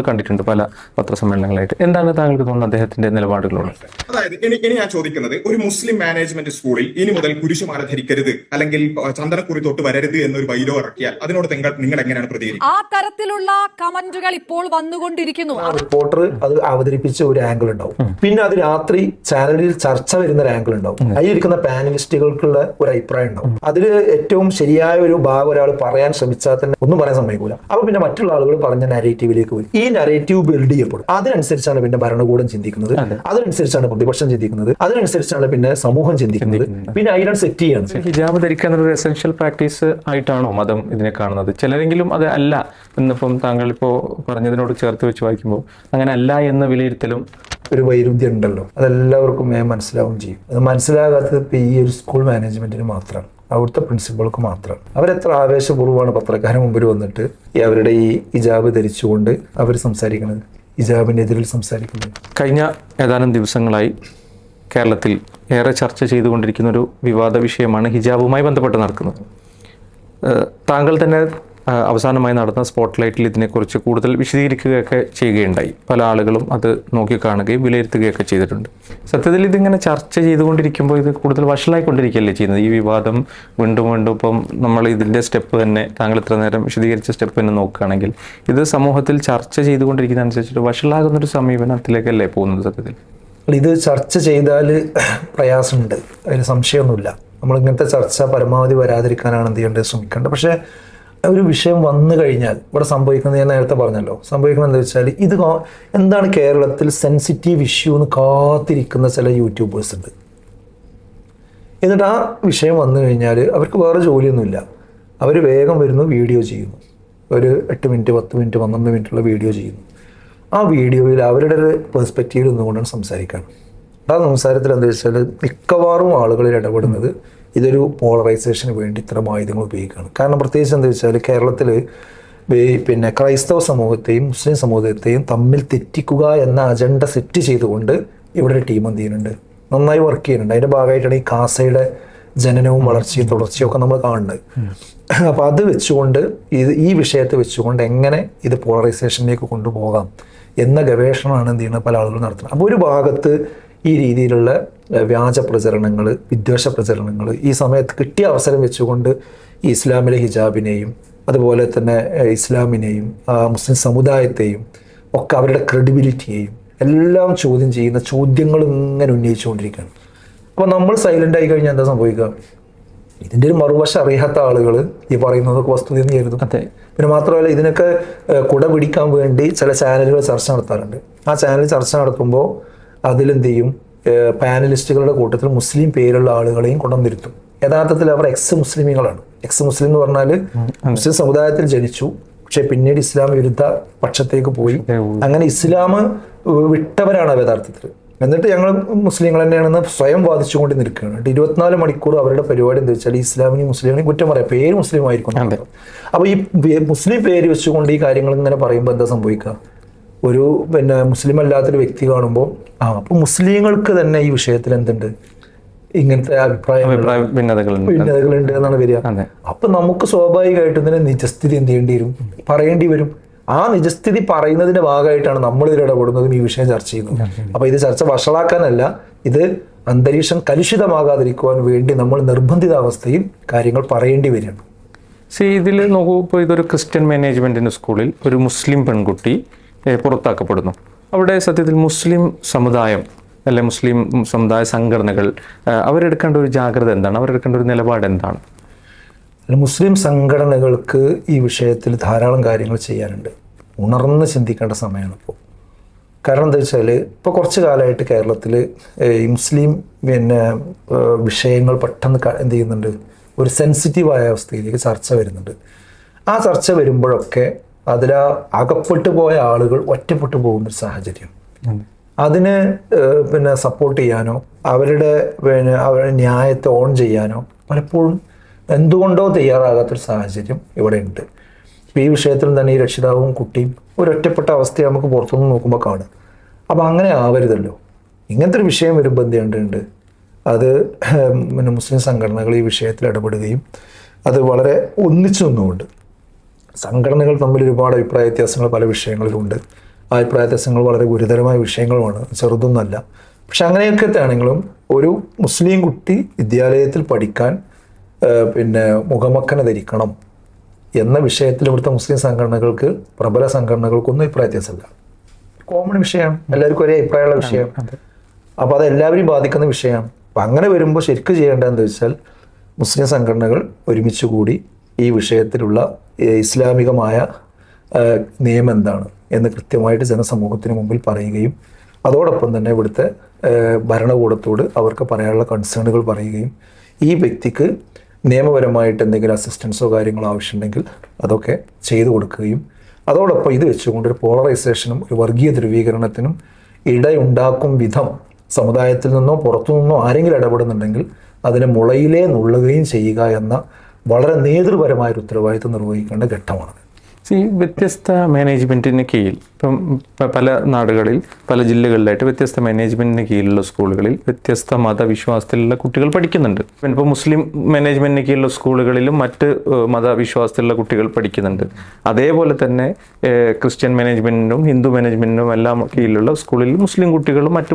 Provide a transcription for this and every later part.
നമ്മൾ കണ്ടിട്ടുണ്ട് പല പത്രസമ്മേളനങ്ങളായിട്ട്. എന്താണ് താങ്കൾക്ക് തോന്നുന്നത് അദ്ദേഹത്തിന്റെ നിലപാടുകളോട്? അതായത് ഇനി ഞാൻ ചോദിക്കുന്നത് ഒരു മുസ്ലിം മാനേജ്മെന്റ് സ്കൂളിൽ ഇനി മുതൽ കുരിശുമാല ധരിക്കരുത് അല്ലെങ്കിൽ ചന്ദനക്കുറി തൊട്ട് വരരുത് എന്നൊരു വൈലോ ഇറക്കിയാൽ അതിനോട് നിങ്ങൾ എങ്ങനെയാണ് പ്രതികരിക്കുന്നത് ആ തരത്തിലുള്ള കമന്റുകൾ ഇപ്പോൾ വന്നുകൊണ്ടിരിക്കുന്നു. റിപ്പോർട്ടർ അത് അവതരിപ്പിച്ച ഒരു ആംഗിൾ ഉണ്ടാവും. പിന്നെ അത് രാത്രി ചാനലിൽ ചർച്ച വരുന്ന ഒരു ആംഗിൾ ഉണ്ടാവും. അതിൽ ഇരിക്കുന്ന പാനലിസ്റ്റുകൾക്കുള്ള ഒരു അഭിപ്രായം ഉണ്ടാവും. അതിൽ ഏറ്റവും ശരിയായ ഒരു ഭാഗം ഒരാൾ പറയാൻ ശ്രമിച്ചാൽ തന്നെ ഒന്നും പറയാൻ സമ്മതിക്കൂല. അപ്പൊ പിന്നെ മറ്റുള്ള ആളുകൾ പറഞ്ഞ നരേറ്റീവിലേക്ക് വരും ഈ നരേറ്റീവ് ബിൽഡ് ചെയ്യപ്പെടും. അതിനനുസരിച്ചാണ് പിന്നെ ഭരണകൂടം ചിന്തിക്കുന്നത്. അതിനനുസരിച്ചാണ് പ്രതിപക്ഷം ചിന്തിക്കുന്നത്. അതിനനുസരിച്ചാണ് പിന്നെ സമൂഹം ചിന്തിക്കുന്നത്. പിന്നെ അതിനാണ് സെറ്റ് ചെയ്യാണ്. ഹിജാബ് ധരിക്കാൻ ഒരു എസെൻഷ്യൽ പ്രാക്ടീസ് ആയിട്ടാണോ മതം ഇതിനെ കാണുന്നത്? ചിലരെങ്കിലും അത് അല്ല എന്നിപ്പം താങ്കൾ ഇപ്പോൾ പറഞ്ഞതിനോട് ചേർത്ത് വെച്ച് വായിക്കുമ്പോൾ അങ്ങനെ അല്ല എന്ന വിലയിരുത്തലും ഒരു വൈരുദ്ധ്യം ഉണ്ടല്ലോ. അതെല്ലാവർക്കും മനസ്സിലാവുകയും മനസ്സിലാവും ചെയ്യും. അത് മനസ്സിലാകാത്തത് ഇപ്പൊ ഈ ഒരു സ്കൂൾ മാനേജ്മെന്റിന് മാത്രമാണ് അവിടുത്തെ പ്രിൻസിപ്പൾക്ക് മാത്രം. അവരെത്ര ആവേശപൂർവമാണ് പത്രക്കാരൻ മുമ്പിൽ വന്നിട്ട് ഈ അവരുടെ ഈ ഇജാബ് ധരിച്ചുകൊണ്ട് അവർ സംസാരിക്കുന്നത് ഇജാബിനെതിരിൽ സംസാരിക്കുന്നത്. കഴിഞ്ഞ ഏതാനും ദിവസങ്ങളായി കേരളത്തിൽ ഏറെ ചർച്ച ചെയ്തുകൊണ്ടിരിക്കുന്ന ഒരു വിവാദ വിഷയമാണ് ഹിജാബുമായി ബന്ധപ്പെട്ട് നടക്കുന്നത്. താങ്കൾ തന്നെ അവസാനമായി നടന്ന സ്പോട്ട് ലൈറ്റിൽ ഇതിനെക്കുറിച്ച് കൂടുതൽ വിശദീകരിക്കുകയൊക്കെ ചെയ്യുകയുണ്ടായി. പല ആളുകളും അത് നോക്കിക്കാണുകയും വിലയിരുത്തുകയൊക്കെ ചെയ്തിട്ടുണ്ട്. സത്യത്തിൽ ഇതിങ്ങനെ ചർച്ച ചെയ്തുകൊണ്ടിരിക്കുമ്പോൾ ഇത് കൂടുതൽ വഷളായിക്കൊണ്ടിരിക്കുകയല്ലേ ചെയ്യുന്നത്? ഈ വിവാദം വീണ്ടും വീണ്ടും ഇപ്പം നമ്മൾ ഇതിന്റെ സ്റ്റെപ്പ് തന്നെ താങ്കൾ ഇത്ര നേരം വിശദീകരിച്ച സ്റ്റെപ്പ് തന്നെ നോക്കുകയാണെങ്കിൽ ഇത് സമൂഹത്തിൽ ചർച്ച ചെയ്തുകൊണ്ടിരിക്കുന്ന അനുസരിച്ചിട്ട് വഷളാകുന്നൊരു സമീപനത്തിലേക്കല്ലേ പോകുന്നത് സത്യത്തിൽ? ഇത് ചർച്ച ചെയ്താൽ പ്രയാസമുണ്ട്. അതിന് സംശയമൊന്നുമില്ല. നമ്മൾ ഇങ്ങനത്തെ ചർച്ച പരമാവധി വരാതിരിക്കാനാണ് എന്ത് ചെയ്യേണ്ടത് ശ്രമിക്കേണ്ടത്. പക്ഷേ ഒരു വിഷയം വന്നു കഴിഞ്ഞാൽ ഇവിടെ സംഭവിക്കുന്നത് ഞാൻ നേരത്തെ പറഞ്ഞല്ലോ സംഭവിക്കുന്നത് എന്താ വെച്ചാൽ ഇത് എന്താണ് കേരളത്തിൽ സെൻസിറ്റീവ് ഇഷ്യൂ എന്ന് കാത്തിരിക്കുന്ന ചില യൂട്യൂബേഴ്സ് ഉണ്ട്. എന്നിട്ട് ആ വിഷയം വന്നു കഴിഞ്ഞാൽ അവർക്ക് വേറെ ജോലിയൊന്നുമില്ല. അവർ വേഗം വരുന്നു വീഡിയോ ചെയ്യുന്നു. ഒരു എട്ട് മിനിറ്റ് പത്ത് മിനിറ്റ് പന്ത്രണ്ട് മിനിറ്റുള്ള വീഡിയോ ചെയ്യുന്നു. ആ വീഡിയോയിൽ അവരുടെ ഒരു പെർസ്പെക്റ്റീവിൽ നിന്നുകൊണ്ടാണ് സംസാരിക്കാൻ ആ സംസാരത്തിൽ എന്താ വെച്ചാൽ മിക്കവാറും ആളുകളിൽ ഇടപെടുന്നത് ഇതൊരു പോളറൈസേഷന് വേണ്ടി ഇത്തരം ആയുധങ്ങൾ ഉപയോഗിക്കുകയാണ്. കാരണം പ്രത്യേകിച്ച് എന്താ വെച്ചാൽ കേരളത്തിൽ പിന്നെ ക്രൈസ്തവ സമൂഹത്തെയും മുസ്ലിം സമൂഹത്തെയും തമ്മിൽ തെറ്റിക്കുക എന്ന അജണ്ട സെറ്റ് ചെയ്തുകൊണ്ട് ഇവിടെ ഒരു ടീം എന്ത് ചെയ്യുന്നുണ്ട്? നന്നായി വർക്ക് ചെയ്യുന്നുണ്ട്. അതിന്റെ ഭാഗമായിട്ടാണ് ഈ കാസയുടെ ജനനവും വളർച്ചയും തുടർച്ചയും ഒക്കെ നമ്മൾ കാണുന്നത്. അപ്പോൾ അത് വെച്ചുകൊണ്ട് ഇത് ഈ വിഷയത്തെ വെച്ചുകൊണ്ട് എങ്ങനെ ഇത് പോളറൈസേഷനിലേക്ക് കൊണ്ടുപോകാം എന്ന ഗവേഷണമാണ് എന്ത് ചെയ്യുന്നത്? പല ആളുകളും നടത്തുന്നത്. അപ്പോൾ ഒരു ഭാഗത്ത് ഈ രീതിയിലുള്ള വ്യാജ പ്രചരണങ്ങൾ വിദ്വേഷ പ്രചരണങ്ങൾ ഈ സമയത്ത് കിട്ടിയ അവസരം വെച്ചുകൊണ്ട് ഈ ഇസ്ലാമിലെ ഹിജാബിനെയും അതുപോലെ തന്നെ ഇസ്ലാമിനെയും ആ, മുസ്ലിം സമുദായത്തെയും ഒക്കെ അവരുടെ ക്രെഡിബിലിറ്റിയെയും എല്ലാം ചോദ്യം ചെയ്യുന്ന ചോദ്യങ്ങൾ ഇങ്ങനെ ഉന്നയിച്ചുകൊണ്ടിരിക്കുകയാണ്. അപ്പോൾ നമ്മൾ സൈലന്റ് ആയി കഴിഞ്ഞാൽ എന്താ സംഭവിക്കുക? ഇതിന്റെ ഒരു മറുവശം അറിയാത്ത ആളുകൾ ഈ പറയുന്നതൊക്കെ വസ്തുതയെന്ന് കരുതും. അതെ. പിന്നെ മാത്രമല്ല ഇതിനൊക്കെ കുട പിടിക്കാൻ വേണ്ടി ചില ചാനലുകൾ ചർച്ച നടത്താറുണ്ട്. ആ ചാനൽ ചർച്ച നടത്തുമ്പോൾ അതിലെന്ത് ചെയ്യും പാനലിസ്റ്റുകളുടെ കൂട്ടത്തിൽ മുസ്ലിം പേരുള്ള ആളുകളെയും കൊണ്ടുവന്നിരുത്തും. യഥാർത്ഥത്തിൽ അവർ എക്സ് മുസ്ലിമുകളാണ് എക്സ് മുസ്ലിം എന്ന് പറഞ്ഞാൽ മുസ്ലിം സമുദായത്തിൽ ജനിച്ചു. പക്ഷെ പിന്നീട് ഇസ്ലാം വിരുദ്ധ പക്ഷത്തേക്ക് പോയി. അങ്ങനെ ഇസ്ലാം വിട്ടവരാണ് യഥാർത്ഥത്തിൽ. എന്നിട്ട് ഞങ്ങൾ മുസ്ലിങ്ങൾ തന്നെയാണെന്ന് സ്വയം വാദിച്ചുകൊണ്ട് നിൽക്കുകയാണ്. എന്നിട്ട് ഇരുപത്തിനാല് മണിക്കൂർ അവരുടെ പരിപാടി എന്താ വെച്ചാൽ ഇസ്ലാമിനെയും മുസ്ലിമിനെയും കുറ്റം പറയാം. പേര് മുസ്ലിം ആയിരിക്കും എന്നർത്ഥം. അപ്പൊ ഈ മുസ്ലിം പേര് വെച്ചുകൊണ്ട് ഈ കാര്യങ്ങൾ ഇങ്ങനെ പറയുമ്പോൾ എന്താ സംഭവിക്കുക? ഒരു പിന്നെ മുസ്ലിം അല്ലാത്തൊരു വ്യക്തി കാണുമ്പോൾ ആ അപ്പൊ മുസ്ലിങ്ങൾക്ക് തന്നെ ഈ വിഷയത്തിൽ എന്തുണ്ട്? ഇങ്ങനത്തെ അഭിപ്രായ ഭിന്നതകളുണ്ട് എന്നാണ് വരിക. അപ്പൊ നമുക്ക് സ്വാഭാവികമായിട്ടും തന്നെ നിജസ്ഥിതി എന്ത് ചെയ്യേണ്ടി വരും? പറയേണ്ടി വരും. ആ നിജസ്ഥിതി പറയുന്നതിന്റെ ഭാഗമായിട്ടാണ് നമ്മൾ ഇതിൽ ഇടപെടുന്നതും ഈ വിഷയം ചർച്ച ചെയ്യുന്നത്. അപ്പൊ ഇത് ചർച്ച വഷളാക്കാനല്ല ഇത് അന്തരീക്ഷം കലുഷിതമാകാതിരിക്കുവാൻ വേണ്ടി നമ്മൾ നിർബന്ധിത അവസ്ഥയിൽ കാര്യങ്ങൾ പറയേണ്ടി വരികയാണ്. സി ഇതിൽ നോക്കൂ ഇപ്പോൾ ഇതൊരു ക്രിസ്ത്യൻ മാനേജ്മെന്റിന്റെ സ്കൂളിൽ ഒരു മുസ്ലിം പെൺകുട്ടി പുറത്താക്കപ്പെടുന്നു. അവിടെ സത്യത്തിൽ മുസ്ലിം സമുദായം അല്ലെ മുസ്ലിം സമുദായ സംഘടനകൾ അവരെടുക്കേണ്ട ഒരു ജാഗ്രത എന്താണ്? അവരെടുക്കേണ്ട ഒരു നിലപാട് എന്താണ്? മുസ്ലിം സംഘടനകൾക്ക് ഈ വിഷയത്തിൽ ധാരാളം കാര്യങ്ങൾ ചെയ്യാനുണ്ട്. ഉണർന്ന് ചിന്തിക്കേണ്ട സമയമാണ് ഇപ്പോൾ. കാരണം എന്താ വെച്ചാൽ ഇപ്പോൾ കുറച്ച് കാലമായിട്ട് കേരളത്തിൽ മുസ്ലിം പിന്നെ വിഷയങ്ങൾ പെട്ടെന്ന് എന്ത് ചെയ്യുന്നുണ്ട്? ഒരു സെൻസിറ്റീവായ അവസ്ഥയിലേക്ക് ചർച്ച വരുന്നുണ്ട്. ആ ചർച്ച വരുമ്പോഴൊക്കെ അതിൽ അകപ്പെട്ടു പോയ ആളുകൾ ഒറ്റപ്പെട്ടു പോകുന്നൊരു സാഹചര്യം. അതിന് പിന്നെ സപ്പോർട്ട് ചെയ്യാനോ അവരുടെ പിന്നെ അവരുടെ ന്യായത്തെ ഓൺ ചെയ്യാനോ പലപ്പോഴും എന്തുകൊണ്ടോ തയ്യാറാകാത്തൊരു സാഹചര്യം ഇവിടെ ഉണ്ട് ഈ വിഷയത്തിൽ തന്നെ ഈ രക്ഷിതാവും കുട്ടിയും ഒരൊറ്റപ്പെട്ട അവസ്ഥയെ നമുക്ക് പുറത്തുനിന്ന് നോക്കുമ്പോൾ കാണും. അപ്പോൾ അങ്ങനെ ആവരുതല്ലോ. ഇങ്ങനത്തെ ഒരു വിഷയം വരുമ്പോൾ എന്ത് ചെയ്യേണ്ടതുണ്ട്? അത് പിന്നെ മുസ്ലിം സംഘടനകൾ ഈ വിഷയത്തിൽ ഇടപെടുകയും അത് വളരെ ഒന്നിച്ചു നിന്നുകൊണ്ട് സംഘടനകൾ തമ്മിൽ ഒരുപാട് അഭിപ്രായ വ്യത്യാസങ്ങൾ പല വിഷയങ്ങളിലുണ്ട്. അഭിപ്രായ വ്യത്യാസങ്ങൾ വളരെ ഗുരുതരമായ വിഷയങ്ങളുമാണ്. ചെറുതൊന്നല്ല പക്ഷെ അങ്ങനെയൊക്കെ ആണെങ്കിലും ഒരു മുസ്ലിം കുട്ടി വിദ്യാലയത്തിൽ പഠിക്കാൻ പിന്നെ മുഖമക്കന ധരിക്കണം എന്ന വിഷയത്തിൽ ഇവിടുത്തെ മുസ്ലിം സംഘടനകൾക്ക് പ്രബല സംഘടനകൾക്കൊന്നും അഭിപ്രായ വ്യത്യാസമില്ല. കോമൺ വിഷയമാണ് എല്ലാവർക്കും ഒരേ അഭിപ്രായമുള്ള വിഷയം. അപ്പോൾ അത് എല്ലാവരെയും ബാധിക്കുന്ന വിഷയമാണ് അപ്പം അങ്ങനെ വരുമ്പോൾ ശരിക്കും ചെയ്യേണ്ടതെന്ന് വെച്ചാൽ മുസ്ലിം സംഘടനകൾ ഒരുമിച്ച് കൂടി ഈ വിഷയത്തിലുള്ള ഇസ്ലാമികമായ നിയമം എന്താണ് എന്ന് കൃത്യമായിട്ട് ജനസമൂഹത്തിന് മുമ്പിൽ പറയുകയും അതോടൊപ്പം തന്നെ ഇവിടുത്തെ ഭരണകൂടത്തോട് അവർക്ക് പറയാനുള്ള കൺസേണുകൾ പറയുകയും ഈ വ്യക്തിക്ക് നിയമപരമായിട്ട് എന്തെങ്കിലും അസിസ്റ്റൻസോ കാര്യങ്ങളോ ആവശ്യമുണ്ടെങ്കിൽ അതൊക്കെ ചെയ്തു കൊടുക്കുകയും അതോടൊപ്പം ഇത് വെച്ചുകൊണ്ട് ഒരു പോളറൈസേഷനും ഒരു വർഗീയ ധ്രുവീകരണത്തിനും ഇടയുണ്ടാക്കും വിധം സമുദായത്തിൽ നിന്നോ പുറത്തു നിന്നോ ആരെങ്കിലും ഇടപെടുന്നുണ്ടെങ്കിൽ അതിനെ മുളയിലേ നുള്ളുകയും ചെയ്യുക എന്ന വളരെ നേതൃപരമായൊരു ഉത്തരവാദിത്വം നിർവഹിക്കേണ്ട ഘട്ടമാണ് ഈ വ്യത്യസ്ത മാനേജ്മെന്റിന് കീഴിൽ ഇപ്പം പല നാടുകളിൽ പല ജില്ലകളിലായിട്ട് വ്യത്യസ്ത മാനേജ്മെന്റിന് കീഴിലുള്ള സ്കൂളുകളിൽ വ്യത്യസ്ത മതവിശ്വാസത്തിലുള്ള കുട്ടികൾ പഠിക്കുന്നുണ്ട്. ഇപ്പോൾ മുസ്ലിം മാനേജ്മെന്റിന് കീഴിലുള്ള സ്കൂളുകളിലും മറ്റ് മതവിശ്വാസത്തിലുള്ള കുട്ടികൾ പഠിക്കുന്നുണ്ട്. അതേപോലെ തന്നെ ക്രിസ്ത്യൻ മാനേജ്മെന്റിനും ഹിന്ദു മാനേജ്മെന്റിനും എല്ലാം കീഴിലുള്ള സ്കൂളിൽ മുസ്ലിം കുട്ടികളും മറ്റു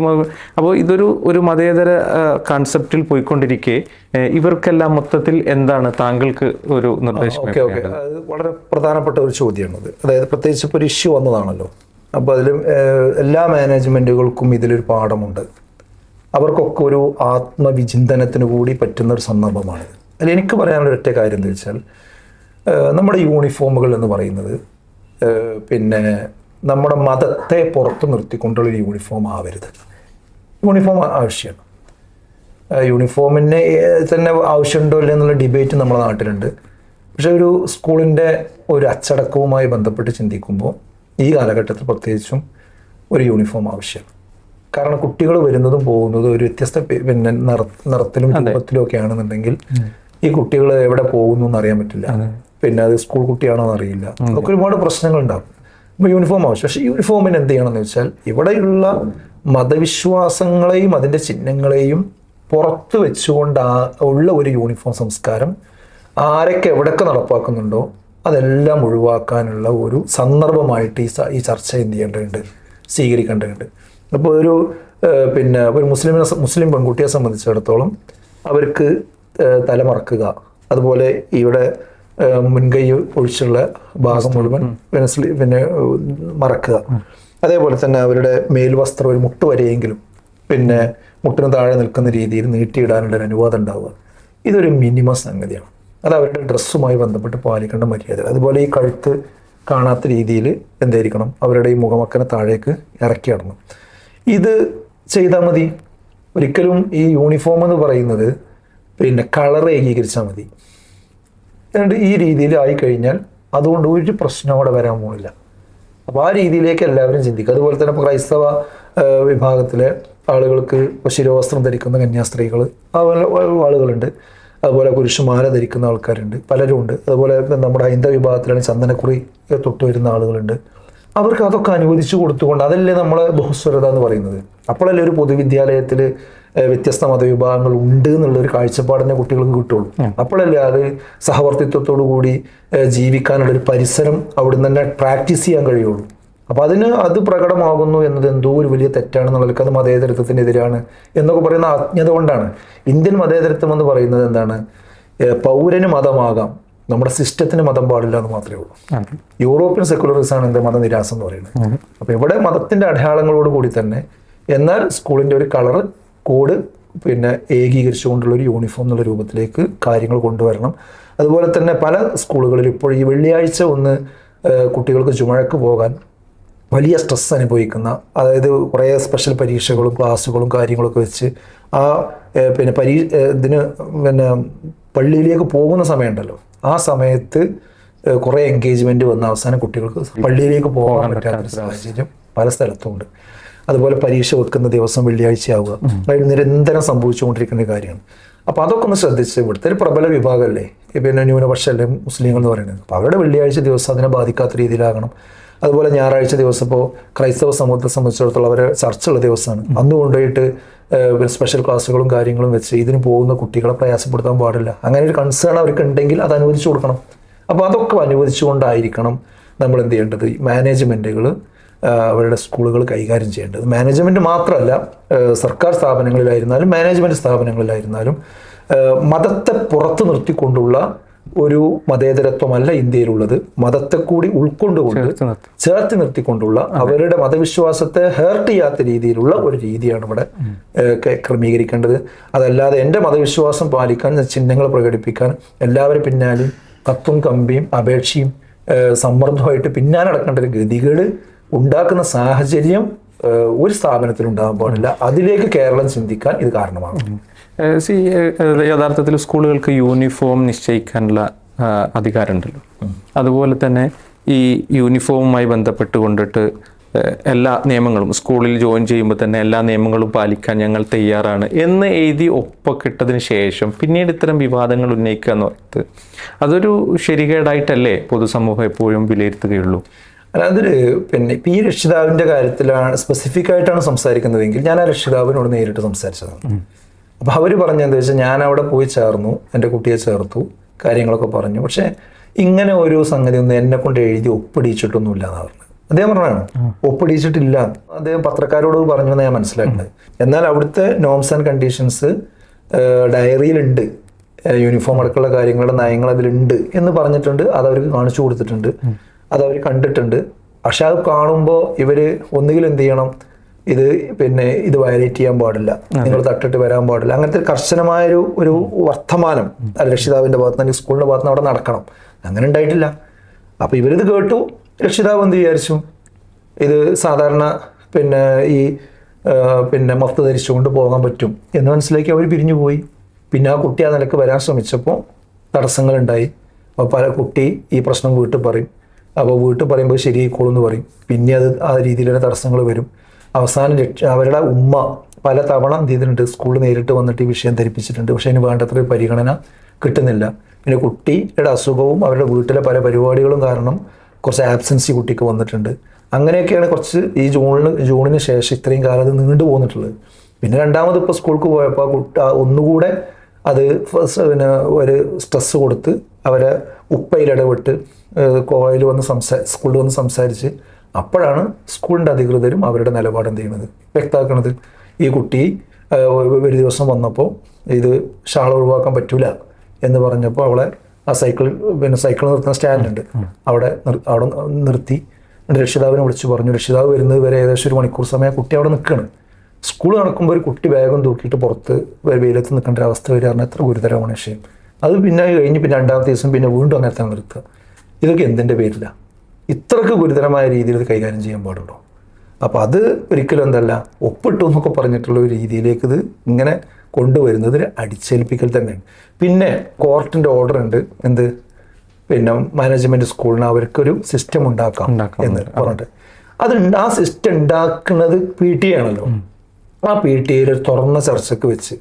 അപ്പോൾ ഇതൊരു ഒരു മതേതര കൺസെപ്റ്റിൽ പോയിക്കൊണ്ടിരിക്കെ ഇവർക്കെല്ലാം മൊത്തത്തിൽ എന്താണ് താങ്കൾക്ക് ഒരു നിർദ്ദേശം വളരെ പ്രധാനപ്പെട്ട ഒരു ചോദ്യമാണത്. അതായത് പ്രത്യേകിച്ച് ഇപ്പോൾ ഒരു ഇഷ്യൂ വന്നതാണല്ലോ. അപ്പോൾ അതിൽ എല്ലാ മാനേജ്മെന്റുകൾക്കും ഇതിലൊരു പാഠമുണ്ട്. അവർക്കൊക്കെ ഒരു ആത്മവിചിന്തനത്തിന് കൂടി പറ്റുന്ന ഒരു സന്ദർഭമാണ് അതിൽ എനിക്ക് പറയാനുള്ള ഒറ്റ കാര്യം എന്താ വെച്ചാൽ നമ്മുടെ യൂണിഫോമുകൾ എന്ന് പറയുന്നത് പിന്നെ നമ്മുടെ മതത്തെ പുറത്ത് നിർത്തിക്കൊണ്ടുള്ളൊരു യൂണിഫോം ആവരുത്. യൂണിഫോം ആവശ്യമാണ്. യൂണിഫോമിന് തന്നെ ആവശ്യമുണ്ടോ ഇല്ല എന്നുള്ള ഡിബേറ്റ് നമ്മുടെ നാട്ടിലുണ്ട്. പക്ഷെ ഒരു സ്കൂളിന്റെ ഒരു അച്ചടക്കവുമായി ബന്ധപ്പെട്ട് ചിന്തിക്കുമ്പോൾ ഈ കാലഘട്ടത്തിൽ പ്രത്യേകിച്ചും ഒരു യൂണിഫോം ആവശ്യമാണ് കാരണം കുട്ടികൾ വരുന്നതും പോകുന്നതും ഒരു വ്യത്യസ്ത പിന്നെ നിറ നിറത്തിലും രൂപത്തിലും ഒക്കെ ആണെന്നുണ്ടെങ്കിൽ ഈ കുട്ടികൾ എവിടെ പോകുന്നു എന്ന് അറിയാൻ പറ്റില്ല പിന്നെ അത് സ്കൂൾ കുട്ടിയാണോ എന്നറിയില്ല. അതൊക്കെ ഒരുപാട് പ്രശ്നങ്ങളുണ്ടാകും അപ്പോൾ യൂണിഫോം ആവശ്യം. പക്ഷേ യൂണിഫോമിന് എന്ത് ചെയ്യണമെന്ന് വെച്ചാൽ ഇവിടെയുള്ള മതവിശ്വാസങ്ങളെയും അതിന്റെ ചിഹ്നങ്ങളെയും പുറത്ത് വെച്ചുകൊണ്ട് ഉള്ള ഒരു യൂണിഫോം സംസ്കാരം ആരൊക്കെ എവിടെയൊക്കെ നടപ്പാക്കുന്നുണ്ടോ അതെല്ലാം ഒഴിവാക്കാനുള്ള ഒരു സന്ദർഭമായിട്ട് ഈ ഈ ചർച്ച എന്ത് ചെയ്യേണ്ടതുണ്ട് സ്വീകരിക്കേണ്ടതുണ്ട്. അപ്പോൾ ഒരു പിന്നെ ഒരു മുസ്ലിമിനെ മുസ്ലിം പെൺകുട്ടിയെ സംബന്ധിച്ചിടത്തോളം അവർക്ക് തലമറക്കുക അതുപോലെ ഇവിടെ മുൻകൈ ഒഴിച്ചുള്ള ഭാഗം മുഴുവൻ പിന്നെ സ്ലീ- പിന്നെ മറക്കുക. അതേപോലെ തന്നെ അവരുടെ മേൽവസ്ത്രം ഒരു മുട്ട് വരെയെങ്കിലും പിന്നെ മുട്ടിന് താഴെ നിൽക്കുന്ന രീതിയിൽ നീട്ടിയിടാനുള്ള ഒരു അനുവാദം ഉണ്ടാവുക. ഇതൊരു മിനിമം സംഗതിയാണ്. അത് അവരുടെ ഡ്രസ്സുമായി ബന്ധപ്പെട്ട് പാലിക്കേണ്ട മര്യാദ. അതുപോലെ ഈ കഴുത്ത് കാണാത്ത രീതിയിൽ എന്തായിരിക്കണം? അവരുടെ ഈ മുഖമക്കനെ താഴേക്ക് ഇറക്കി ഇടണം. ഇത് ചെയ്താൽ മതി. ഒരിക്കലും ഈ യൂണിഫോം എന്ന് പറയുന്നത് പിന്നെ കളർ ഏകീകരിച്ചാൽ മതി. എന്നിട്ട് ഈ രീതിയിൽ ആയിക്കഴിഞ്ഞാൽ അതുകൊണ്ട് ഒരു പ്രശ്നം അവിടെ വരാൻ പോകുന്നില്ല. അപ്പോൾ ആ രീതിയിലേക്ക് എല്ലാവരും ചിന്തിക്കുക. അതുപോലെ തന്നെ ക്രൈസ്തവ വിഭാഗത്തിലെ ആളുകൾക്ക് ശിരവസ്ത്രം ധരിക്കുന്ന കന്യാസ്ത്രീകൾ അതുപോലെ ആളുകളുണ്ട്. അതുപോലെ കുരിശുമാല ധരിക്കുന്ന ആൾക്കാരുണ്ട് പലരും ഉണ്ട്. അതുപോലെ നമ്മുടെ ഹൈന്ദവ വിഭാഗത്തിലാണ് ചന്ദനക്കുറി തൊട്ട് വരുന്ന ആളുകളുണ്ട്. അവർക്ക് അതൊക്കെ അനുവദിച്ചു കൊടുത്തുകൊണ്ട് അതല്ലേ നമ്മളെ ബഹുസ്വരത എന്ന് പറയുന്നത്. അപ്പോഴല്ലേ ഒരു പൊതുവിദ്യാലയത്തിൽ വ്യത്യസ്ത മതവിഭാഗങ്ങൾ ഉണ്ട് എന്നുള്ള ഒരു കാഴ്ചപ്പാടിനെ കുട്ടികൾക്ക് കിട്ടുള്ളൂ. അപ്പോഴല്ലേ അത് സഹവർത്തിത്വത്തോടു കൂടി ജീവിക്കാനുള്ളൊരു പരിസരം അവിടുന്ന് തന്നെ പ്രാക്ടീസ് ചെയ്യാൻ കഴിയുള്ളൂ. അപ്പോൾ അതിന് അത് പ്രകടമാകുന്നു എന്നത് എന്തോ ഒരു വലിയ തെറ്റാണെന്നുള്ളത് അത് മതേതരത്വത്തിന് എതിരാണ് എന്നൊക്കെ പറയുന്ന അജ്ഞത കൊണ്ടാണ്. ഇന്ത്യൻ മതേതരത്വം എന്ന് പറയുന്നത് എന്താണ്? പൗരന് മതമാകാം. നമ്മുടെ സിസ്റ്റത്തിന് മതം പാടില്ല എന്ന് മാത്രമേ ഉള്ളൂ. യൂറോപ്യൻ സെക്കുലറിസം ആണ് എന്റെ മതനിരാസം എന്ന് പറയുന്നത്. അപ്പോൾ ഇവിടെ മതത്തിന്റെ അടയാളങ്ങളോട് കൂടി തന്നെ എന്നാൽ സ്കൂളിന്റെ ഒരു കളർ കോഡ് പിന്നെ ഏകീകരിച്ചുകൊണ്ടുള്ള ഒരു യൂണിഫോം എന്നുള്ള രൂപത്തിലേക്ക് കാര്യങ്ങൾ കൊണ്ടുവരണം. അതുപോലെ തന്നെ പല സ്കൂളുകളിൽ ഇപ്പോൾ ഈ വെള്ളിയാഴ്ച ഒന്ന് കുട്ടികൾക്ക് ചുമഴക്ക് പോകാൻ വലിയ സ്ട്രെസ് അനുഭവിക്കുന്ന അതായത് കുറേ സ്പെഷ്യൽ പരീക്ഷകളും ക്ലാസ്സുകളും കാര്യങ്ങളൊക്കെ വെച്ച് ആ പിന്നെ പരീ ഇതിന് പിന്നെ പള്ളിയിലേക്ക് പോകുന്ന സമയമുണ്ടല്ലോ. ആ സമയത്ത് കുറേ എൻഗേജ്മെന്റ് വന്ന അവസാനം കുട്ടികൾക്ക് പള്ളിയിലേക്ക് പോകാൻ പറ്റാത്തൊരു സാഹചര്യം പല സ്ഥലത്തും ഉണ്ട് അതുപോലെ പരീക്ഷ വെക്കുന്ന ദിവസം വെള്ളിയാഴ്ച ആവുക അത് നിരന്തരം സംഭവിച്ചുകൊണ്ടിരിക്കുന്ന കാര്യമാണ്. അപ്പോൾ അതൊക്കെ ഒന്ന് ശ്രദ്ധിച്ച് ഇവിടുത്തെ ഒരു പ്രബല വിഭാഗമല്ലേ? പിന്നെ ന്യൂനപക്ഷമല്ലേ മുസ്ലിങ്ങൾ എന്ന് പറയുന്നത്. അപ്പോൾ അവരുടെ വെള്ളിയാഴ്ച ദിവസം അതിനെ ബാധിക്കാത്ത രീതിയിലാകണം. അതുപോലെ ഞായറാഴ്ച ദിവസം ഇപ്പോൾ ക്രൈസ്തവ സമൂഹത്തെ സംബന്ധിച്ചിടത്തോളം അവരെ ചർച്ചുള്ള ദിവസമാണ്. അന്ന് കൊണ്ടുപോയിട്ട് സ്പെഷ്യൽ ക്ലാസ്സുകളും കാര്യങ്ങളും വെച്ച് ഇതിന് പോകുന്ന കുട്ടികളെ പ്രയാസപ്പെടുത്താൻ പാടില്ല. അങ്ങനെ ഒരു കൺസേൺ അവർക്ക് ഉണ്ടെങ്കിൽ അത് അനുവദിച്ചു കൊടുക്കണം. അപ്പോൾ അതൊക്കെ അനുവദിച്ചുകൊണ്ടായിരിക്കണം നമ്മൾ എന്ത് ചെയ്യേണ്ടത്? മാനേജ്മെന്റുകൾ അവരുടെ സ്കൂളുകൾ കൈകാര്യം ചെയ്യേണ്ടത്. മാനേജ്മെന്റ് മാത്രമല്ല സർക്കാർ സ്ഥാപനങ്ങളിലായിരുന്നാലും മാനേജ്മെന്റ് സ്ഥാപനങ്ങളിലായിരുന്നാലും മതത്തെ പുറത്ത് നിർത്തിക്കൊണ്ടുള്ള ഒരു മതേതരത്വമല്ല ഇന്ത്യയിലുള്ളത്. മതത്തെ കൂടി ഉൾക്കൊണ്ടുകൊണ്ട് ചേർത്ത് നിർത്തിക്കൊണ്ടുള്ള അവരുടെ മതവിശ്വാസത്തെ ഹേർട്ട് ചെയ്യാത്ത രീതിയിലുള്ള ഒരു രീതിയാണ് ഇവിടെ ക്രമീകരിക്കേണ്ടത്. അതല്ലാതെ എന്റെ മതവിശ്വാസം പാലിക്കാൻ ചിഹ്നങ്ങൾ പ്രകടിപ്പിക്കാൻ എല്ലാവരും പിന്നാലെയും കത്തും കമ്പിയും അപേക്ഷയും സമ്മർദ്ദമായിട്ട് പിന്നാലെ നടക്കേണ്ട ഒരു ഗതികൾ ഉണ്ടാക്കുന്ന സാഹചര്യം ഒരു സ്ഥാപനത്തിൽ ഉണ്ടാകാൻ പാടില്ല. അതിലേക്ക് കേരളം ചിന്തിക്കാൻ ഇത് കാരണമാകും. സി യഥാർത്ഥത്തിൽ സ്കൂളുകൾക്ക് യൂണിഫോം നിശ്ചയിക്കാനുള്ള അധികാരമുണ്ടല്ലോ. അതുപോലെ തന്നെ ഈ യൂണിഫോമുമായി ബന്ധപ്പെട്ട് കൊണ്ടിട്ട് എല്ലാ നിയമങ്ങളും സ്കൂളിൽ ജോയിൻ ചെയ്യുമ്പോൾ തന്നെ എല്ലാ നിയമങ്ങളും പാലിക്കാൻ ഞങ്ങൾ തയ്യാറാണ് എന്ന് എഴുതി ഒപ്പക്കിട്ടതിന് ശേഷം പിന്നീട് ഇത്തരം വിവാദങ്ങൾ ഉന്നയിക്കുക എന്ന് പറയുന്നത് അതൊരു ശരികേടായിട്ടല്ലേ പൊതുസമൂഹം എപ്പോഴും വിലയിരുത്തുകയുള്ളൂ? അല്ല അതിൽ പിന്നെ ഇപ്പം ഈ രക്ഷിതാവിന്റെ കാര്യത്തിലാണ് സ്പെസിഫിക് ആയിട്ടാണ് സംസാരിക്കുന്നതെങ്കിൽ ഞാൻ ആ രക്ഷിതാവിനോട് നേരിട്ട് സംസാരിച്ചതാണ്. അപ്പോൾ അവർ എന്താ വെച്ചാൽ ഞാൻ അവിടെ പോയി ചേർന്നു എന്റെ കുട്ടിയെ ചേർത്തു കാര്യങ്ങളൊക്കെ പറഞ്ഞു. പക്ഷേ ഇങ്ങനെ ഒരു സംഗതി ഒന്നും എന്നെ കൊണ്ട് എഴുതി ഒപ്പിടിച്ചിട്ടൊന്നുമില്ല എന്നാണ് പറഞ്ഞത്. അദ്ദേഹം പറഞ്ഞാണ് ഒപ്പിടിച്ചിട്ടില്ല. അദ്ദേഹം പത്രക്കാരോട് പറഞ്ഞു എന്ന് ഞാൻ മനസ്സിലാക്കുന്നത്. എന്നാൽ അവിടുത്തെ നോംസ് ആൻഡ് കണ്ടീഷൻസ് ഡയറിയിലുണ്ട് യൂണിഫോം അടക്കമുള്ള കാര്യങ്ങളുടെ നയങ്ങൾ അതിലുണ്ട് എന്ന് പറഞ്ഞിട്ടുണ്ട്. അത് അവർക്ക് കാണിച്ചു കൊടുത്തിട്ടുണ്ട്. അത് അവർ കണ്ടിട്ടുണ്ട്. പക്ഷെ അത് കാണുമ്പോൾ ഇവർ ഒന്നുകിൽ എന്ത് ചെയ്യണം? ഇത് പിന്നെ ഇത് വയലേറ്റ് ചെയ്യാൻ പാടില്ല. നിങ്ങൾ തട്ടിട്ട് വരാൻ പാടില്ല. അങ്ങനത്തെ കർശനമായ ഒരു ഒരു വർത്തമാനം രക്ഷിതാവിന്റെ ഭാഗത്ത് നിന്ന് സ്കൂളിന്റെ ഭാഗത്ത് അവിടെ നടക്കണം. അങ്ങനെ ഉണ്ടായിട്ടില്ല. അപ്പൊ ഇവരിത് കേട്ടു. രക്ഷിതാവ് എന്ത് വിചാരിച്ചു? ഇത് സാധാരണ പിന്നെ ഈ പിന്നെ മഫ്ത് ധരിച്ചുകൊണ്ട് പോകാൻ പറ്റും എന്ന് മനസ്സിലാക്കി അവർ പിരിഞ്ഞു പോയി. പിന്നെ ആ കുട്ടി ആ നിലയ്ക്ക് വരാൻ ശ്രമിച്ചപ്പോൾ തടസ്സങ്ങളുണ്ടായി. അപ്പോൾ പല കുട്ടി ഈ പ്രശ്നം വീട്ടിൽ പറയും. അപ്പോൾ വീട്ടിൽ പറയുമ്പോൾ ശരിയായിക്കോളും എന്ന് പറയും. പിന്നെ അത് ആ രീതിയിലുള്ള തടസ്സങ്ങൾ വരും. അവസാനം അവരുടെ ഉമ്മ പല തവണ എന്ത് ചെയ്തിട്ടുണ്ട്? സ്കൂളിൽ നേരിട്ട് വന്നിട്ട് ഈ വിഷയം ധരിപ്പിച്ചിട്ടുണ്ട്. പക്ഷേ അതിന് വേണ്ടത്ര പരിഗണന കിട്ടുന്നില്ല. പിന്നെ കുട്ടിയുടെ അസുഖവും അവരുടെ വീട്ടിലെ പല പരിപാടികളും കാരണം കുറച്ച് ആബ്സൻസി കുട്ടിക്ക് വന്നിട്ടുണ്ട്. അങ്ങനെയൊക്കെയാണ് കുറച്ച് ഈ ജൂണിന് ജൂണിന് ശേഷം ഇത്രയും കാലം അത് നീണ്ടു പോന്നിട്ടുള്ളത്. പിന്നെ രണ്ടാമത് ഇപ്പോൾ സ്കൂൾക്ക് പോയപ്പോൾ കുട്ട ഒന്നുകൂടെ അത് പിന്നെ ഒരു സ്ട്രെസ് കൊടുത്ത് അവരെ ഉപ്പയിൽ ഇടപെട്ട് കോളേജിൽ വന്ന് സംസാ സ്കൂളിൽ വന്ന് സംസാരിച്ച് അപ്പോഴാണ് സ്കൂളിന്റെ അധികൃതരും അവരുടെ നിലപാട് എന്ത് ചെയ്യുന്നത് വ്യക്തമാക്കുന്നത് ഈ കുട്ടി ഒരു ദിവസം വന്നപ്പോൾ ഇത് ഷാൾ ഒഴിവാക്കാൻ പറ്റൂല എന്ന് പറഞ്ഞപ്പോൾ അവളെ ആ സൈക്കിൾ പിന്നെ സൈക്കിൾ നിർത്തുന്ന സ്റ്റാൻഡ് ഉണ്ട് അവിടെ അവിടെ നിർത്തി. രക്ഷിതാവിനെ വിളിച്ചു പറഞ്ഞു രക്ഷിതാവ് വരുന്നത് വരെ ഏകദേശം ഒരു മണിക്കൂർ സമയം കുട്ടി അവിടെ നിൽക്കുകയാണ് സ്കൂൾ നടക്കുമ്പോൾ ഒരു കുട്ടി ബാഗും തൂക്കിയിട്ട് പുറത്ത് വെയിലത്ത് നിൽക്കേണ്ട ഒരു അവസ്ഥ വരിക എത്ര ഗുരുതരമാണ് വിഷയം. അത് പിന്നെ കഴിഞ്ഞ് പിന്നെ രണ്ടാമത്തെ ദിവസം പിന്നെ വീണ്ടും അങ്ങനെ തന്നെ നിർത്തുക. ഇതൊക്കെ എന്തിന്റെ പേരില്ല ഇത്രക്ക് ഗുരുതരമായ രീതിയിൽ കൈകാര്യം ചെയ്യാൻ പാടുള്ളൂ അപ്പോൾ അത് ഒരിക്കലും എന്തല്ല ഒപ്പിട്ടു എന്നൊക്കെ പറഞ്ഞിട്ടുള്ള ഒരു രീതിയിലേക്ക് ഇത് ഇങ്ങനെ കൊണ്ടുവരുന്നത് ഒരു അടിച്ചേൽപ്പിക്കൽ തന്നെയാണ്. പിന്നെ കോർട്ടിന്റെ ഓർഡർ ഉണ്ട്. എന്ത്? പിന്നെ മാനേജ്മെന്റ് സ്കൂളിന് അവർക്കൊരു സിസ്റ്റം ഉണ്ടാക്കാം. എന്ന് പറഞ്ഞിട്ട്. അത് ആ സിസ്റ്റം ഉണ്ടാക്കുന്നത് പി ടി ആണല്ലോ. ആ പി ടി എയിൽ ഒരു തുറന്ന ചർച്ചയ്ക്ക് വെച്ച്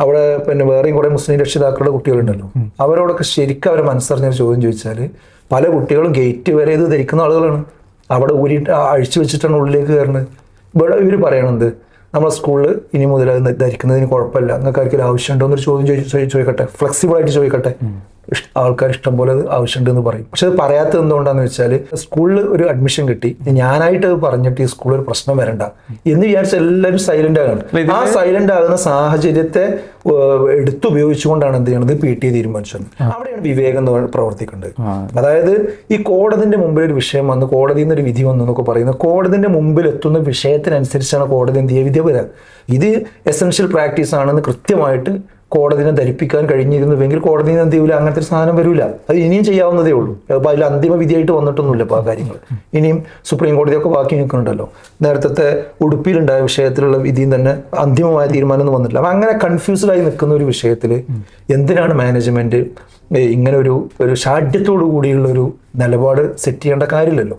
അവിടെ പിന്നെ വേറെയും കുറെ മുസ്ലിം രക്ഷിതാക്കളുടെ കുട്ടികളുണ്ടല്ലോ. അവരോടൊക്കെ ശരിക്കും അവരെ മനസ്സറിഞ്ഞ ചോദ്യം ചോദിച്ചാൽ പല കുട്ടികളും ഗേറ്റ് വരെ ഇത് ധരിക്കുന്ന ആളുകളാണ്. അവിടെ ഊരി അഴിച്ചു വെച്ചിട്ടാണ് ഉള്ളിലേക്ക് കയറുന്നത്. ഇവിടെ ഇവർ പറയണത് നമ്മളെ സ്കൂളിൽ ഇനി മുതൽ അത് ധരിക്കുന്നതിന് കുഴപ്പമില്ല. നിങ്ങൾക്ക് ആർക്കും ആവശ്യമുണ്ടോ? എന്നൊരു ചോദ്യം ചോദിക്കട്ടെ. ഫ്ലെക്സിബിൾ ആയിട്ട് ചോദിക്കട്ടെ. ആൾക്കാർ ഇഷ്ടം പോലെ അത് ആവശ്യമുണ്ട് എന്ന് പറയും. പക്ഷെ അത് പറയാത്തത് എന്തുകൊണ്ടാന്ന് വെച്ചാൽ സ്കൂളിൽ ഒരു അഡ്മിഷൻ കിട്ടി. ഞാനായിട്ട് അത് പറഞ്ഞിട്ട് ഈ സ്കൂളിൽ ഒരു പ്രശ്നം വരണ്ട. എന്ന് വിചാരിച്ച എല്ലാവരും സൈലന്റ് ആകണം. ആ സൈലന്റ് ആകുന്ന സാഹചര്യത്തെ എടുത്തുപയോഗിച്ചുകൊണ്ടാണ് എന്ത് ചെയ്യണത് പി ടി തീരുമാനിച്ചത്. അവിടെയാണ് വിവേകം എന്ന് പ്രവർത്തിക്കേണ്ടത്. അതായത് ഈ കോടതിന്റെ മുമ്പിൽ ഒരു വിഷയം വന്ന് കോടതിയിൽ ഒരു വിധി വന്നു എന്നൊക്കെ പറയുന്നത് കോടതിന്റെ മുമ്പിൽ എത്തുന്ന വിഷയത്തിനനുസരിച്ചാണ് കോടതി എന്ത് ചെയ്യുക വിധി വരിക. ഇത് എസെൻഷ്യൽ പ്രാക്ടീസ് ആണെന്ന് കൃത്യമായിട്ട് കോടതിനെ ധരിപ്പിക്കാൻ കഴിഞ്ഞിരുന്നുവെങ്കിൽ കോടതി എന്ത് ചെയ്യൂല? അങ്ങനത്തെ ഒരു സാധനം വരില്ല അത് ഇനിയും ചെയ്യാവുന്നതേ ഉള്ളൂ. അപ്പോൾ അതിൽ അന്തിമ വിധിയായിട്ട് വന്നിട്ടൊന്നുമില്ല ആ കാര്യങ്ങൾ. ഇനിയും സുപ്രീം കോടതിയൊക്കെ ബാക്കി നിൽക്കുന്നുണ്ടല്ലോ നേരത്തെ ഉടുപ്പിയിലുണ്ടായ വിഷയത്തിലുള്ള വിധിയും തന്നെ അന്തിമമായ തീരുമാനം ഒന്നും വന്നിട്ടില്ല. അപ്പം അങ്ങനെ കൺഫ്യൂസ്ഡ് ആയി നിൽക്കുന്ന ഒരു വിഷയത്തിൽ എന്തിനാണ് മാനേജ്മെന്റ് ഇങ്ങനെ ഒരു ഒരു ഷാഠ്യത്തോടു കൂടിയുള്ള ഒരു നിലപാട് സെറ്റ് ചെയ്യേണ്ട കാര്യമില്ലല്ലോ.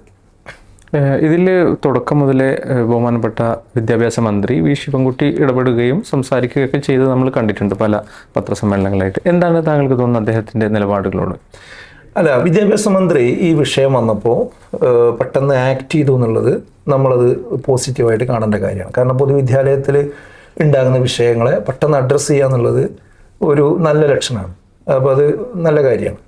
ഇതിൽ തുടക്കം മുതലേ ബഹുമാനപ്പെട്ട വിദ്യാഭ്യാസ മന്ത്രി വി ശിവൻകുട്ടി ഇടപെടുകയും സംസാരിക്കുകയൊക്കെ ചെയ്ത് നമ്മൾ കണ്ടിട്ടുണ്ട് പല പത്രസമ്മേളനങ്ങളായിട്ട് എന്താണ് താങ്കൾക്ക് തോന്നുന്നത് അദ്ദേഹത്തിന്റെ നിലപാടുകളോട്? അല്ല വിദ്യാഭ്യാസ മന്ത്രി ഈ വിഷയം വന്നപ്പോൾ പെട്ടെന്ന് ആക്ട് ചെയ്തു എന്നുള്ളത് നമ്മളത് പോസിറ്റീവായിട്ട് കാണേണ്ട കാര്യമാണ്. കാരണം പൊതുവിദ്യാലയത്തിൽ ഉണ്ടാകുന്ന വിഷയങ്ങളെ പെട്ടെന്ന് അഡ്രസ്സ് ചെയ്യുക എന്നുള്ളത് ഒരു നല്ല ലക്ഷണമാണ്. അപ്പോൾ അത് നല്ല കാര്യമാണ്.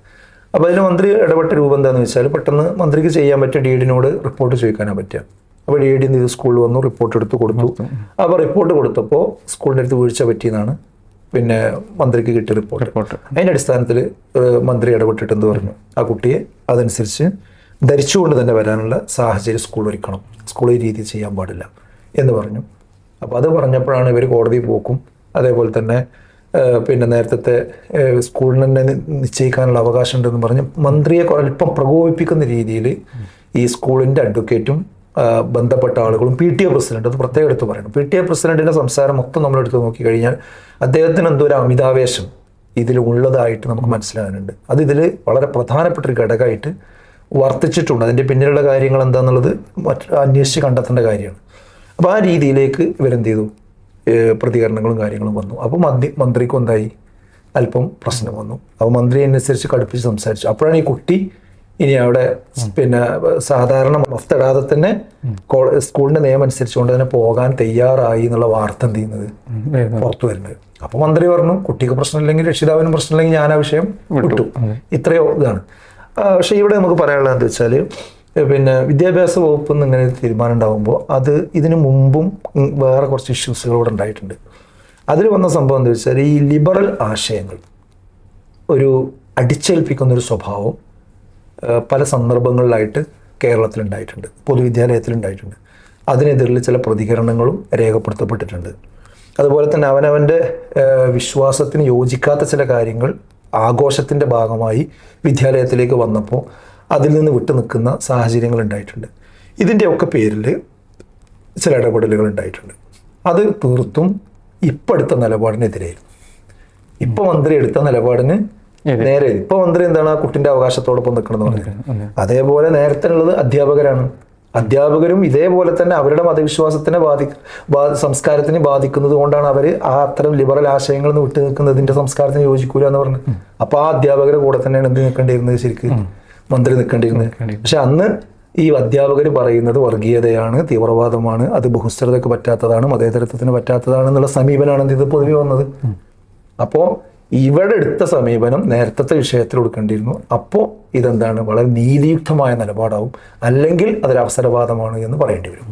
അപ്പോൾ അതിൽ മന്ത്രി ഇടപെട്ട രൂപം എന്താണെന്ന് വെച്ചാൽ പെട്ടെന്ന് മന്ത്രിക്ക് ചെയ്യാൻ പറ്റിയ ഡി ഡീഡിനോട് റിപ്പോർട്ട് ചോദിക്കാനാണ് പറ്റുക അപ്പോൾ ഡി ഡി ഇത് സ്കൂളിൽ വന്നു റിപ്പോർട്ട് എടുത്ത് കൊടുത്തു. അപ്പോൾ റിപ്പോർട്ട് കൊടുത്തപ്പോൾ സ്കൂളിന്റെ അടുത്ത് വീഴ്ച പറ്റിയെന്നാണ് പിന്നെ മന്ത്രിക്ക് കിട്ടിയ റിപ്പോർട്ട് റിപ്പോർട്ട് അതിന്റെ അടിസ്ഥാനത്തിൽ മന്ത്രി ഇടപെട്ടിട്ടെന്ന് പറഞ്ഞു. ആ കുട്ടിയെ അതനുസരിച്ച് ധരിച്ചുകൊണ്ട് തന്നെ വരാനുള്ള സാഹചര്യം സ്കൂൾ ഒരുക്കണം. സ്കൂൾ ഈ രീതി ചെയ്യാൻ പാടില്ല എന്ന് പറഞ്ഞു. അപ്പോൾ അത് പറഞ്ഞപ്പോഴാണ് ഇവർ കോടതി പോക്കും. അതേപോലെ തന്നെ പിന്നെ നേരത്തെ സ്കൂളിനെ നിശ്ചയിക്കാനുള്ള അവകാശം ഉണ്ടെന്ന് പറഞ്ഞ് മന്ത്രിയെ അല്പം പ്രകോപിപ്പിക്കുന്ന രീതിയിൽ ഈ സ്കൂളിന്റെ അഡ്വക്കേറ്റും ബന്ധപ്പെട്ട ആളുകളും പി ടി എ പ്രസിഡന്റ് അത് പ്രത്യേകം എടുത്ത് പറയണം. പി ടി എ പ്രസിഡന്റിന്റെ സംസാരം മൊത്തം നമ്മൾ എടുത്ത് നോക്കിക്കഴിഞ്ഞാൽ അദ്ദേഹത്തിന് എന്തോ ഒരു അമിതാവേശം ഇതിൽ ഉള്ളതായിട്ട് നമുക്ക് മനസ്സിലാകുന്നുണ്ട്. അത് ഇതിൽ വളരെ പ്രധാനപ്പെട്ട ഒരു ഘടകമായിട്ട് വർത്തിച്ചിട്ടുണ്ട്. അതിന്റെ പിന്നിലുള്ള കാര്യങ്ങൾ എന്താണെന്നുള്ളത് മറ്റ് അന്വേഷിച്ച് കണ്ടെത്തേണ്ട കാര്യമാണ്. അപ്പോൾ ആ രീതിയിലേക്ക് ഇവരെന്ത് ചെയ്തു? പ്രതികരണങ്ങളും കാര്യങ്ങളും വന്നു. അപ്പോൾ മന്ത്രി മന്ത്രിക്കും എന്തായി? അല്പം പ്രശ്നം വന്നു. അപ്പോൾ മന്ത്രി അനുസരിച്ച് കടുപ്പിച്ച് സംസാരിച്ചു. അപ്പോഴാണ് ഈ കുട്ടി ഇനി അവിടെ പിന്നെ സാധാരണ മഫ്തിടാതെ തന്നെ സ്കൂളിന്റെ നിയമം അനുസരിച്ചുകൊണ്ട് തന്നെ പോകാൻ തയ്യാറായി എന്നുള്ള വാർത്ത എന്ത് ചെയ്യുന്നത്? പുറത്തു വരുന്നത്. അപ്പൊ മന്ത്രി പറഞ്ഞു കുട്ടിക്ക് പ്രശ്നമില്ലെങ്കിൽ രക്ഷിതാവിനും പ്രശ്നമില്ലെങ്കിൽ ഞാൻ ആ വിഷയം വിട്ടു. ഇത്രയോ ഇതാണ്. പക്ഷേ ഇവിടെ നമുക്ക് പറയാനുള്ളത് എന്താ വെച്ചാൽ പിന്നെ വിദ്യാഭ്യാസ വകുപ്പ് നിന്ന് ഇങ്ങനെ ഒരു തീരുമാനം ഉണ്ടാകുമ്പോൾ അത് ഇതിനു മുമ്പും വേറെ കുറച്ച് ഇഷ്യൂസുകൾ ഇവിടെ ഉണ്ടായിട്ടുണ്ട്. അതിൽ വന്ന സംഭവം എന്താ വെച്ചാൽ ഈ ലിബറൽ ആശയങ്ങൾ ഒരു അടിച്ചേൽപ്പിക്കുന്ന ഒരു സ്വഭാവം പല സന്ദർഭങ്ങളിലായിട്ട് കേരളത്തിലുണ്ടായിട്ടുണ്ട് പൊതുവിദ്യാലയത്തിലുണ്ടായിട്ടുണ്ട്. അതിനെതിരിൽ ചില പ്രതികരണങ്ങളും രേഖപ്പെടുത്തപ്പെട്ടിട്ടുണ്ട്. അതുപോലെ തന്നെ അവനവന്റെ വിശ്വാസത്തിന് യോജിക്കാത്ത ചില കാര്യങ്ങൾ ആഘോഷത്തിന്റെ ഭാഗമായി വിദ്യാലയത്തിലേക്ക് വന്നപ്പോൾ അതിൽ നിന്ന് വിട്ടു നിൽക്കുന്ന സാഹചര്യങ്ങൾ ഉണ്ടായിട്ടുണ്ട്. ഇതിന്റെയൊക്കെ പേരിൽ ചില ഇടപെടലുകൾ ഉണ്ടായിട്ടുണ്ട്. അത് തീർത്തും ഇപ്പം എടുത്ത നിലപാടിനെതിരായിരുന്നു. ഇപ്പൊ മന്ത്രി എടുത്ത നിലപാടിന് നേരെ ഇപ്പൊ മന്ത്രി എന്താണ് ആ കുട്ടിന്റെ അവകാശത്തോടൊപ്പം നിൽക്കണമെന്ന് പറഞ്ഞത്? അതേപോലെ നേരത്തെ ഉള്ളത് അധ്യാപകരാണ്. അധ്യാപകരും ഇതേപോലെ തന്നെ അവരുടെ മതവിശ്വാസത്തിനെ ബാധി ബാ- സംസ്കാരത്തിനെ ബാധിക്കുന്നത് കൊണ്ടാണ് അവർ ആ അത്തരം ലിബറൽ ആശയങ്ങളിൽ നിന്ന് വിട്ടു നിൽക്കുന്നതിന്റെ സംസ്കാരത്തിന് യോജിക്കൂല എന്ന് പറഞ്ഞു അപ്പോൾ ആ അധ്യാപകരുടെ കൂടെ തന്നെയാണ് എന്ത് നിൽക്കേണ്ടിയിരുന്നത് ശരിക്കും? മന്ത്രി നിൽക്കേണ്ടിയിരുന്നത് പക്ഷെ അന്ന് ഈ അധ്യാപകർ പറയുന്നത് വർഗീയതയാണ് തീവ്രവാദമാണ് അത് ബഹുസ്വരതയ്ക്ക് പറ്റാത്തതാണ് മതേതരത്വത്തിന് പറ്റാത്തതാണ് എന്നുള്ള സമീപനമാണ് ഇത് പൊതുവെ വന്നത്. അപ്പോൾ ഇവിടെ എടുത്ത സമീപനം നേരത്തെ വിഷയത്തിൽ കൊടുക്കേണ്ടിയിരുന്നു. അപ്പോൾ ഇതെന്താണ്? വളരെ നീതിയുക്തമായ നിലപാടാവും. അല്ലെങ്കിൽ അതൊരു അവസരവാദമാണ് എന്ന് പറയേണ്ടി വരും.